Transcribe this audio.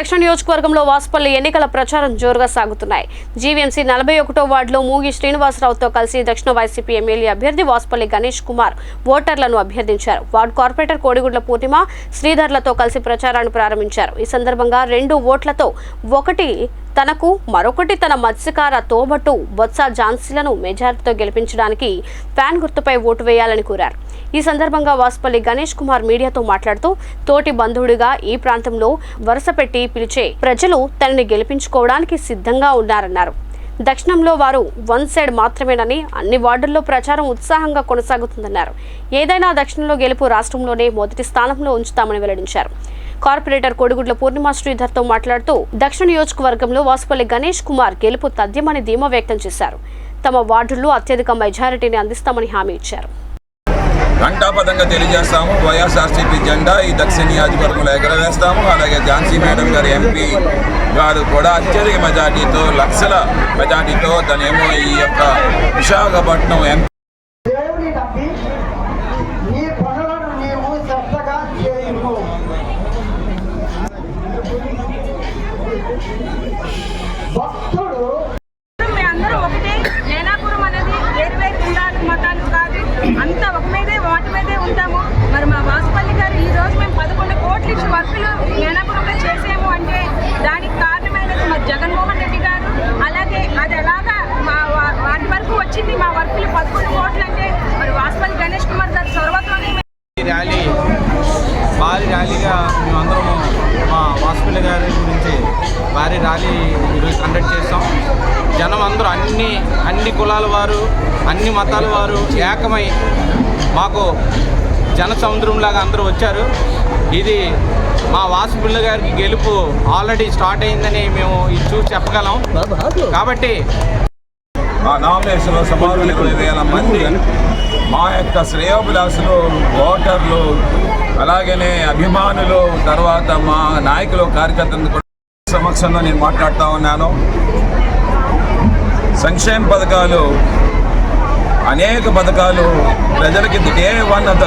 దక్షిణ నియోజకవర్గంలో వాసుపల్లి ఎన్నికల ప్రచారం జోరుగా సాగుతున్నాయి. జీవీఎంసీ నలభై ఒకటో వార్డులో మూగి శ్రీనివాసరావుతో కలిసి దక్షిణ వైసీపీ ఎమ్మెల్యే అభ్యర్థి వాసుపల్లి గణేష్ కుమార్ ఓటర్లను అభ్యర్థించారు. వార్డు కార్పొరేటర్ కోడిగుడ్ల పూర్ణిమ శ్రీధర్లతో కలిసి ప్రచారాన్ని ప్రారంభించారు. ఈ సందర్భంగా రెండు ఓట్లతో ఒకటి తనకు మరొకటి తన మత్స్యకార తోబట్టు బొత్స ఝాన్సీలను మెజార్టీతో గెలిపించడానికి ఫ్యాన్ గుర్తుపై ఓటు వేయాలని కోరారు. ఈ సందర్భంగా వాసుపల్లి గణేష్ కుమార్ మీడియాతో మాట్లాడుతూ తోటి బంధువుడిగా ఈ ప్రాంతంలో వరుస పెట్టి పిలిచే ప్రజలు తనని గెలిపించుకోవడానికి సిద్ధంగా ఉన్నారన్నారు. దక్షిణంలో వారు వన్ సైడ్ మాత్రమేనని అన్ని వార్డుల్లో ప్రచారం ఉత్సాహంగా కొనసాగుతుందన్నారు. ఏదైనా దక్షిణంలో గెలుపు రాష్ట్రంలోనే మొదటి స్థానంలో ఉంచుతామని వెల్లడించారు. కార్పొరేటర్ కోడిగుడ్ల పూర్ణిమ శ్రీధర్తో మాట్లాడుతూ దక్షిణ నియోజకవర్గంలో వాసుపల్లి గణేష్ కుమార్ గెలుపు తథ్యమని ధీమా వ్యక్తం చేశారు. తమ వార్డుల్లో అత్యధిక మెజారిటీని అందిస్తామని హామీ ఇచ్చారు. ఘంటాపథంగా తెలియజేస్తాము. వైఎస్ఆర్సీపీ జెండా ఈ దక్షిణ నియోజకవర్గంలో ఎగరవేస్తాము. అలాగే ఝాన్సీ మేడం గారు ఎంపీ గారు కూడా అత్యధిక మెజార్టీతో లక్షల మెజార్టీతో తనేమో ఈ యొక్క విశాఖపట్నం ఎంపీ భక్తుడు మీ అందరూ ఒకటే నేనాపురం అనేది వేరు వేరు కులాలు మతాలు కాదు అంతా ఒక మీదే వాటి మీదే ఉంటాము మరి మా వాసుపల్లి గారు ఈ రోజు మేము పదకొండు కోట్లు ఇచ్చి వర్కులు నేనాపురంలో చేసాము అంటే దానికి కారణమైనది మరి జగన్మోహన్ రెడ్డి గారు అలాగే అది ఎలాగా మా వా- వాటి వరకు వచ్చింది మా వర్కులు పదకొండు కోట్లు అంటే మరి వాసుపల్లి గణేష్ కుమార్ గారు చొరవతోనే ఈ ర్యాలీ భారీ ర్యాలీగా మేమందరము మా వాసుపల్లి గారి గురించి భారీ ర్యాలీ ఈరోజు కండక్ట్ చేస్తాం. జనం అందరూ అన్ని అన్ని కులాల వారు అన్ని మతాల వారు ఏకమై మాకు జన సముద్రంలాగా అందరూ వచ్చారు. ఇది మా వాసుపిల్ల గారికి గెలుపు ఆల్రెడీ స్టార్ట్ అయిందని మేము ఇది చూసి చెప్పగలం. కాబట్టి ఆ నామినేషన్లో సుమారు ఇరవై వేల మంది మా యొక్క శ్రేయోభిలాసులు ఓటర్లు అలాగనే అభిమానులు తర్వాత మా నాయకులు కార్యకర్తలు సమక్షంలో నేను మాట్లాడుతూ ఉన్నాను. సంక్షేమ పథకాలు అనేక పథకాలు ప్రజలకి డే వన్ ఆఫ్ ద